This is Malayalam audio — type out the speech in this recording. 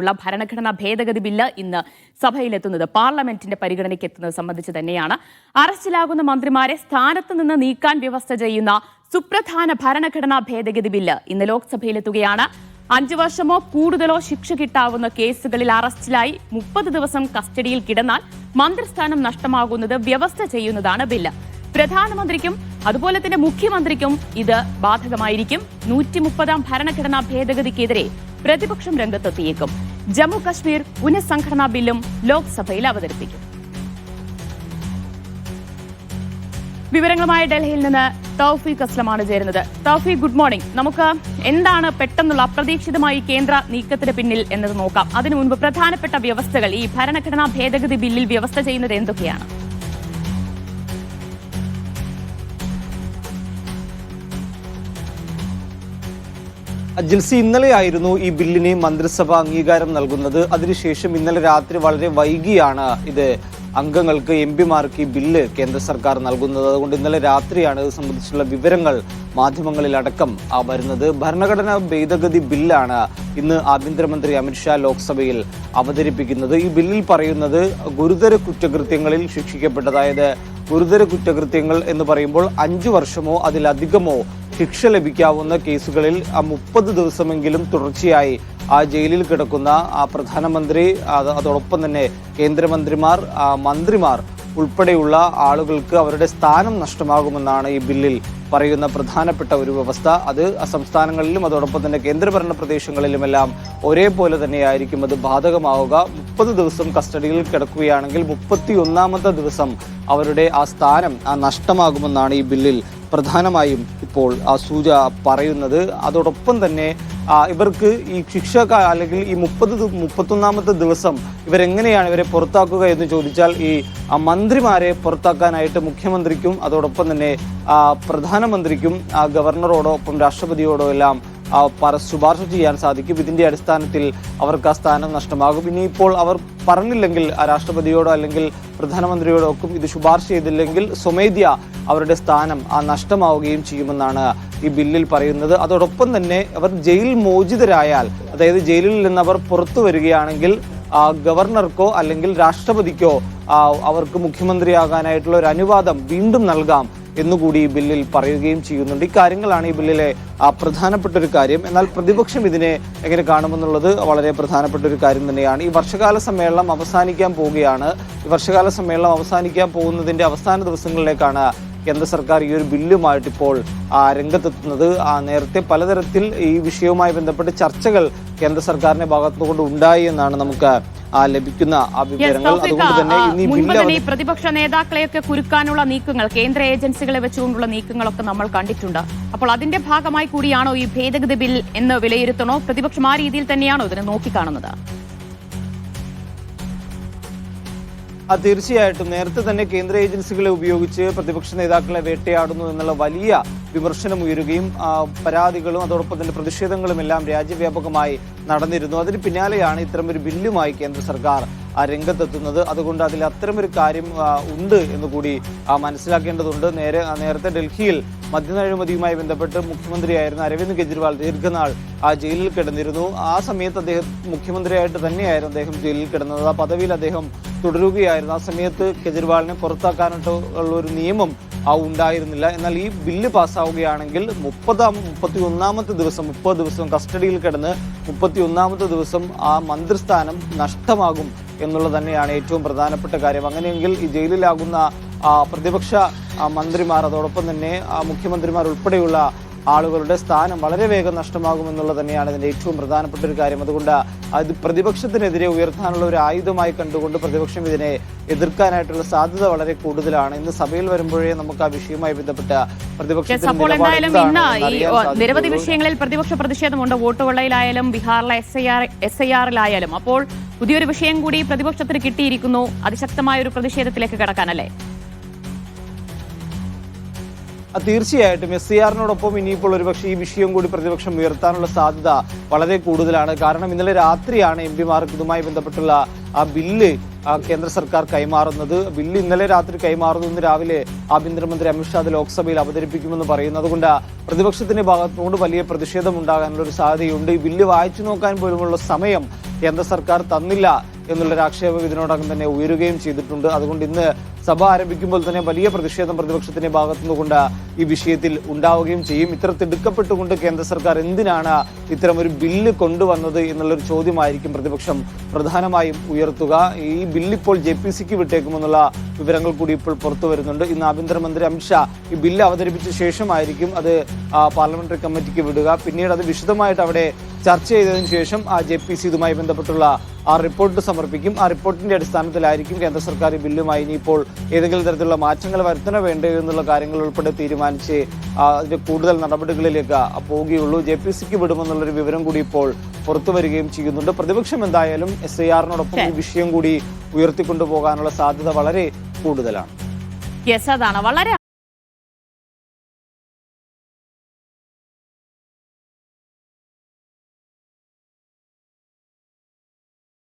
ഉള്ള ഭരണഘടനാ ഭേദഗതി ബില്ല് ഇന്ന് സഭയിലെത്തുന്നത് പാർലമെന്റിന്റെ പരിഗണനയ്ക്ക് എത്തുന്നത് സംബന്ധിച്ച് തന്നെയാണ്. അറസ്റ്റിലാകുന്ന മന്ത്രിമാരെ സ്ഥാനത്ത് നിന്ന് നീക്കാൻ വ്യവസ്ഥ ചെയ്യുന്ന സുപ്രധാന ഭരണഘടനാ ഭേദഗതി ബില്ല് ഇന്ന് ലോക്സഭയിലെത്തുകയാണ്. അഞ്ചു വർഷമോ കൂടുതലോ ശിക്ഷ കിട്ടാവുന്ന കേസുകളിൽ അറസ്റ്റിലായി മുപ്പത് ദിവസം കസ്റ്റഡിയിൽ കിടന്നാൽ മന്ത്രിസ്ഥാനം നഷ്ടമാകുന്നത് വ്യവസ്ഥ ചെയ്യുന്നതാണ് ബില്ല്. പ്രധാനമന്ത്രിക്കും അതുപോലെ തന്നെ മുഖ്യമന്ത്രിക്കും ഇത് ബാധകമായിരിക്കും. നൂറ്റി മുപ്പതാം ഭരണഘടനാ ഭേദഗതിക്കെതിരെ പ്രതിപക്ഷം രംഗത്തെത്തിയേക്കും. ജമ്മു കശ്മീർ പുനഃസംഘടനാ ബില്ലും ലോക്സഭയിൽ അവതരിപ്പിക്കും. വിവരങ്ങളുമായി ഡൽഹിയിൽ നിന്ന് തൗഫീഖ് അസ്ലമാണ് ചേരുന്നത്. Taufiq good morning. നമുക്ക് എന്താണ് പെട്ടെന്നുള്ള അപ്രതീക്ഷിതമായി കേന്ദ്ര നീക്കത്തിന് പിന്നിൽ എന്നത് നോക്കാം. അതിനു മുൻപ് പ്രധാനപ്പെട്ട വ്യവസ്ഥകൾ ഈ ഭരണഘടനാ ഭേദഗതി ബില്ലിൽ വ്യവസ്ഥ ചെയ്യുന്നത് എന്തൊക്കെയാണ്? ജിൽസി ഇന്നലെയായിരുന്നു ഈ ബില്ലിന് മന്ത്രിസഭ അംഗീകാരം നൽകുന്നത്. അതിനുശേഷം ഇന്നലെ രാത്രി വളരെ വൈകിയാണ് ഇത് അംഗങ്ങൾക്ക് എം പിമാർക്ക് ഈ ബില്ല് കേന്ദ്ര സർക്കാർ നൽകുന്നത്. അതുകൊണ്ട് ഇന്നലെ രാത്രിയാണ് ഇത് സംബന്ധിച്ചുള്ള വിവരങ്ങൾ മാധ്യമങ്ങളിലടക്കം വരുന്നത്. ഭരണഘടനാ ഭേദഗതി ബില്ലാണ് ഇന്ന് ആഭ്യന്തരമന്ത്രി അമിത്ഷാ ലോക്സഭയിൽ അവതരിപ്പിക്കുന്നത്. ഈ ബില്ലിൽ പറയുന്നത് ഗുരുതര കുറ്റകൃത്യങ്ങളിൽ ശിക്ഷിക്കപ്പെട്ട അതായത് ഗുരുതര കുറ്റകൃത്യങ്ങൾ എന്ന് പറയുമ്പോൾ അഞ്ചു വർഷമോ അതിലധികമോ ശിക്ഷ ലഭിക്കാവുന്ന കേസുകളിൽ ആ മുപ്പത് ദിവസമെങ്കിലും തുടർച്ചയായി ആ ജയിലിൽ കിടക്കുന്ന ആ പ്രധാനമന്ത്രി അതോടൊപ്പം തന്നെ കേന്ദ്രമന്ത്രിമാർ മന്ത്രിമാർ ഉൾപ്പെടെയുള്ള ആളുകൾക്ക് അവരുടെ സ്ഥാനം നഷ്ടമാകുമെന്നാണ് ഈ ബില്ലിൽ പറയുന്ന പ്രധാനപ്പെട്ട ഒരു വ്യവസ്ഥ. അത് സംസ്ഥാനങ്ങളിലും അതോടൊപ്പം തന്നെ കേന്ദ്രഭരണ പ്രദേശങ്ങളിലുമെല്ലാം ഒരേപോലെ തന്നെയായിരിക്കും. അത് ബാധകമാവുക. മുപ്പത് ദിവസം കസ്റ്റഡിയിൽ കിടക്കുകയാണെങ്കിൽ മുപ്പത്തി ഒന്നാമത്തെ ദിവസം അവരുടെ ആ സ്ഥാനം ആ നഷ്ടമാകുമെന്നാണ് ഈ ബില്ലിൽ പ്രധാനമായും ഇപ്പോൾ ആ സൂച പറയുന്നത്. അതോടൊപ്പം തന്നെ ഇവർക്ക് ഈ ശിക്ഷ അല്ലെങ്കിൽ ഈ മുപ്പത് മുപ്പത്തൊന്നാമത്തെ ദിവസം ഇവരെങ്ങനെയാണ് ഇവരെ പുറത്താക്കുക എന്ന് ചോദിച്ചാൽ ഈ മന്ത്രിമാരെ പുറത്താക്കാനായിട്ട് മുഖ്യമന്ത്രിക്കും അതോടൊപ്പം തന്നെ പ്രധാനമന്ത്രിക്കും ഗവർണറോടോ ഒപ്പം രാഷ്ട്രപതിയോടോ എല്ലാം ശുപാർശ ചെയ്യാൻ സാധിക്കും. ഇതിന്റെ അടിസ്ഥാനത്തിൽ അവർക്ക് ആ സ്ഥാനം നഷ്ടമാകും. ഇനിയിപ്പോൾ അവർ പറഞ്ഞില്ലെങ്കിൽ രാഷ്ട്രപതിയോടോ അല്ലെങ്കിൽ പ്രധാനമന്ത്രിയോടോ ഒക്കെ ഇത് ശുപാർശ ചെയ്തില്ലെങ്കിൽ സ്വമേധ്യ അവരുടെ സ്ഥാനം ആ നഷ്ടമാവുകയും ചെയ്യുമെന്നാണ് ഈ ബില്ലിൽ പറയുന്നത്. അതോടൊപ്പം തന്നെ അവർ ജയിൽ മോചിതരായാൽ അതായത് ജയിലിൽ നിന്ന് അവർ പുറത്തു വരികയാണെങ്കിൽ ഗവർണർക്കോ അല്ലെങ്കിൽ രാഷ്ട്രപതിക്കോ അവർക്ക് മുഖ്യമന്ത്രിയാകാനായിട്ടുള്ള ഒരു അനുവാദം വീണ്ടും നൽകാം. എന്നുകൂടി ഈ ബില്ലിൽ പറയുകയും ചെയ്യുന്നുണ്ട്. ഇക്കാര്യങ്ങളാണ് ഈ ബില്ലിലെ പ്രധാനപ്പെട്ട ഒരു കാര്യം. എന്നാൽ പ്രതിപക്ഷം ഇതിനെ എങ്ങനെ കാണുമെന്നുള്ളത് വളരെ പ്രധാനപ്പെട്ട ഒരു കാര്യം തന്നെയാണ്. ഈ വർഷകാല സമ്മേളനം അവസാനിക്കാൻ പോവുകയാണ്. ഈ വർഷകാല സമ്മേളനം അവസാനിക്കാൻ പോകുന്നതിന്റെ അവസാന ദിവസങ്ങളിലേക്കാണ് കേന്ദ്ര സർക്കാർ ഈ ഒരു ബില്ലുമായിട്ട് ഇപ്പോൾ രംഗത്തെത്തുന്നത്. നേരത്തെ പലതരത്തിൽ ഈ വിഷയവുമായി ബന്ധപ്പെട്ട് ചർച്ചകൾ കേന്ദ്ര സർക്കാരിന്റെ ഭാഗത്തുകൊണ്ട് ഉണ്ടായി എന്നാണ് നമുക്ക് ലഭിക്കുന്ന വിവരങ്ങൾ. അതുകൊണ്ട് തന്നെ ഇനി മുൻപ് തന്നെ ഈ പ്രതിപക്ഷ നേതാക്കളെയൊക്കെ കുരുക്കാനുള്ള നീക്കങ്ങൾ കേന്ദ്ര ഏജൻസികളെ വെച്ചുകൊണ്ടുള്ള നീക്കങ്ങളൊക്കെ നമ്മൾ കണ്ടിട്ടുണ്ട്. അപ്പോൾ അതിന്റെ ഭാഗമായി കൂടിയാണോ ഈ ഭേദഗതി ബിൽ എന്ന് വിലയിരുത്തണോ? പ്രതിപക്ഷം ആ രീതിയിൽ തന്നെയാണോ ഇതിനെ നോക്കിക്കാണുന്നത്? തീർച്ചയായിട്ടും. നേരത്തെ തന്നെ കേന്ദ്ര ഏജൻസികളെ ഉപയോഗിച്ച് പ്രതിപക്ഷ നേതാക്കളെ വേട്ടയാടുന്നു എന്നുള്ള വലിയ വിമർശനം ഉയരുകയും പരാതികളും അതോടൊപ്പം തന്നെ പ്രതിഷേധങ്ങളും എല്ലാം രാജ്യവ്യാപകമായി നടന്നിരുന്നു. അതിന് പിന്നാലെയാണ് ഇത്തരമൊരു ബില്ലുമായി കേന്ദ്ര സർക്കാർ രംഗത്തെത്തുന്നത്. അതുകൊണ്ട് അതിൽ അത്തരമൊരു കാര്യം ഉണ്ട് എന്ന് കൂടി മനസ്സിലാക്കേണ്ടതുണ്ട്. നേരെ നേരത്തെ ഡൽഹിയിൽ മദ്യനഴിമതിയുമായി ബന്ധപ്പെട്ട് മുഖ്യമന്ത്രിയായിരുന്ന അരവിന്ദ് കെജ്രിവാൾ ദീർഘനാൾ ആ ജയിലിൽ കിടന്നിരുന്നു. ആ സമയത്ത് അദ്ദേഹം മുഖ്യമന്ത്രിയായിട്ട് തന്നെയായിരുന്നു അദ്ദേഹം ജയിലിൽ കിടന്നത്. ആ പദവിയിൽ അദ്ദേഹം തുടരുകയായിരുന്നു. ആ സമയത്ത് കെജ്രിവാളിനെ പുറത്താക്കാനായിട്ടുള്ള ഒരു നിയമം ഉണ്ടായിരുന്നില്ല. എന്നാൽ ഈ ബില്ല് പാസ്സാവുകയാണെങ്കിൽ മുപ്പതാം മുപ്പത്തി ഒന്നാമത്തെ ദിവസം മുപ്പത് ദിവസം കസ്റ്റഡിയിൽ കിടന്ന് മുപ്പത്തി ഒന്നാമത്തെ ദിവസം ആ മന്ത്രിസ്ഥാനം നഷ്ടമാകും എന്നുള്ളത് തന്നെയാണ് ഏറ്റവും പ്രധാനപ്പെട്ട കാര്യം. അങ്ങനെയെങ്കിൽ ഈ ജയിലിലാകുന്ന പ്രതിപക്ഷ മന്ത്രിമാർ അതോടൊപ്പം തന്നെ മുഖ്യമന്ത്രിമാർ ഉൾപ്പെടെയുള്ള ആളുകളുടെ സ്ഥാനം വളരെ വേഗം നഷ്ടമാകുമെന്നുള്ളത് തന്നെയാണ് ഇതിന്റെ ഏറ്റവും പ്രധാനപ്പെട്ട ഒരു കാര്യം. അതുകൊണ്ട് അത് പ്രതിപക്ഷത്തിനെതിരെ ഉയർത്താനുള്ള ഒരു ആയുധമായി കണ്ടുകൊണ്ട് പ്രതിപക്ഷം ഇതിനെ എതിർക്കാനായിട്ടുള്ള സാധ്യത വളരെ കൂടുതലാണ്. ഇന്ന് സഭയിൽ വരുമ്പോഴേ നമുക്ക് ആ വിഷയവുമായി ബന്ധപ്പെട്ട അപ്പോൾ എന്തായാലും ഇന്ന് ഈ നിരവധി വിഷയങ്ങളിൽ പ്രതിപക്ഷ പ്രതിഷേധമുണ്ട്. വോട്ട് കൊള്ളയിലായാലും ബീഹാറിലെ S I R S I ആറിലായാലും അപ്പോൾ പുതിയൊരു വിഷയം കൂടി പ്രതിപക്ഷത്തിന് കിട്ടിയിരിക്കുന്നു. അതിശക്തമായ ഒരു പ്രതിഷേധത്തിലേക്ക് കടക്കാനല്ലേ? തീർച്ചയായിട്ടും എസ് സി ആറിനോടൊപ്പം ഇനിയിപ്പോൾ ഒരുപക്ഷെ ഈ വിഷയം കൂടി പ്രതിപക്ഷം ഉയർത്താനുള്ള സാധ്യത വളരെ കൂടുതലാണ്. കാരണം ഇന്നലെ രാത്രിയാണ് എം പിമാർക്ക് ഇതുമായി ബന്ധപ്പെട്ടുള്ള ആ ബില്ല് കേന്ദ്ര സർക്കാർ കൈമാറുന്നത്. ബില്ല് ഇന്നലെ രാത്രി കൈമാറുന്നു ഇന്ന് രാവിലെ ആഭ്യന്തരമന്ത്രി അമിത്ഷാ അത് ലോക്സഭയിൽ അവതരിപ്പിക്കുമെന്ന് പറയുന്നത് അതുകൊണ്ട് പ്രതിപക്ഷത്തിന്റെ ഭാഗത്തുനിന്നുകൊണ്ട് വലിയ പ്രതിഷേധം ഉണ്ടാകാനുള്ള ഒരു സാധ്യതയുണ്ട്. ഈ ബില്ല് വായിച്ചു നോക്കാൻ പോലുമുള്ള സമയം കേന്ദ്ര സർക്കാർ തന്നില്ല എന്നുള്ളൊരു ആക്ഷേപം ഇതിനോടകം തന്നെ ഉയരുകയും ചെയ്തിട്ടുണ്ട്. അതുകൊണ്ട് ഇന്ന് സഭ ആരംഭിക്കുമ്പോൾ തന്നെ വലിയ പ്രതിഷേധം പ്രതിപക്ഷത്തിന്റെ ഭാഗത്തുനിന്നുകൊണ്ട് ഈ വിഷയത്തിൽ ഉണ്ടാവുകയും ചെയ്യും. ഇത്ര തിടുക്കപ്പെട്ടുകൊണ്ട് കേന്ദ്ര സർക്കാർ എന്തിനാണ് ഇത്തരം ഒരു ബില്ല് കൊണ്ടുവന്നത് എന്നുള്ളൊരു ചോദ്യമായിരിക്കും പ്രതിപക്ഷം പ്രധാനമായും ഉയർത്തുക. ഈ ബില്ല് ഇപ്പോൾ ജെ പി സിക്ക് വിട്ടേക്കുമെന്നുള്ള വിവരങ്ങൾ കൂടി ഇപ്പോൾ പുറത്തു വരുന്നുണ്ട്. ഇന്ന് ആഭ്യന്തരമന്ത്രി അമിത്ഷാ ഈ ബില്ല് അവതരിപ്പിച്ച ശേഷമായിരിക്കും അത് പാർലമെന്ററി കമ്മിറ്റിക്ക് വിടുക. പിന്നീട് അത് വിശദമായിട്ട് അവിടെ ചർച്ച ചെയ്തതിനു ശേഷം ആ ജെ പി സി ഇതുമായി ബന്ധപ്പെട്ടുള്ള ആ റിപ്പോർട്ട് സമർപ്പിക്കും. ആ റിപ്പോർട്ടിന്റെ അടിസ്ഥാനത്തിലായിരിക്കും കേന്ദ്ര സർക്കാർ ബില്ലുമായി ഇനിയിപ്പോൾ ഏതെങ്കിലും തരത്തിലുള്ള മാറ്റങ്ങൾ വരുത്തണോ വേണ്ടയോ എന്നുള്ള കാര്യങ്ങൾ ഉൾപ്പെടെ തീരുമാനിച്ച് അതിന്റെ കൂടുതൽ നടപടികളിലേക്ക് പോവുകയുള്ളൂ. ജെ പി സിക്ക് വിടുമെന്നുള്ളൊരു വിവരം കൂടി ഇപ്പോൾ പുറത്തു വരികയും ചെയ്യുന്നുണ്ട്. പ്രതിപക്ഷം എന്തായാലും എസ് ഐ ആറിനോടൊപ്പം ഈ വിഷയം കൂടി ഉയർത്തിക്കൊണ്ടുപോകാനുള്ള സാധ്യത വളരെ കൂടുതലാണ്. യെസ് അതാണ്. വളരെ